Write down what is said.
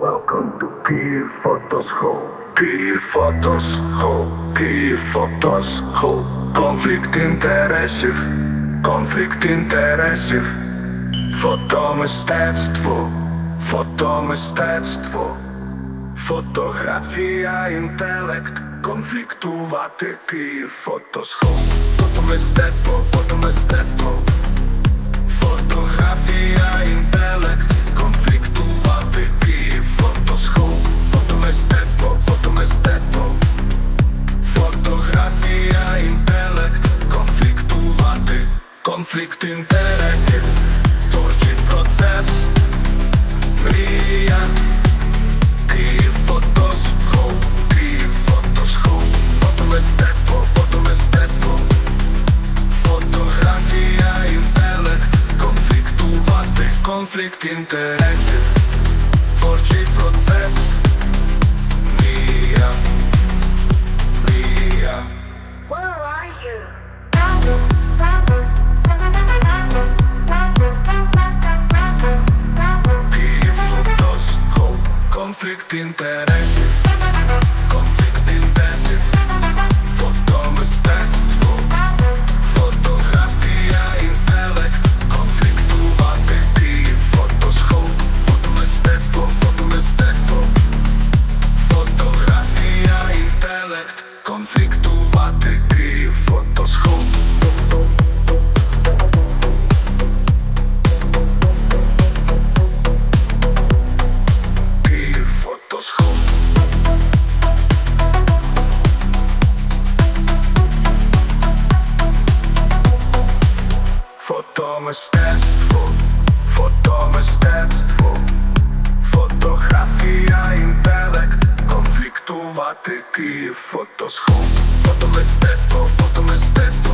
Welcome to Kyiv Photos Hall. Kyiv Photos Hall. Kyiv Photos Hall. Конфлікт інтересів. Конфлікт інтересів. Фотомистецтво. Фотомистецтво. Фотографія, інтелект. Конфліктувати Київ фотосхол. Фотомистецтво, фотомистецтво. Конфлікт інтересів, творчий процес, мрія, Київ, фотосхол, Київ, фотосхол, фотомистецтво, фотомистецтво. Фотографія, інтелект, конфліктувати, конфлікт інтересів, конфлікт інтересів, Фотомистецтво, фотомистецтво, фотографія, інтелект, конфліктувати Київ фотосхол. Фотомистецтво, фотомистецтво,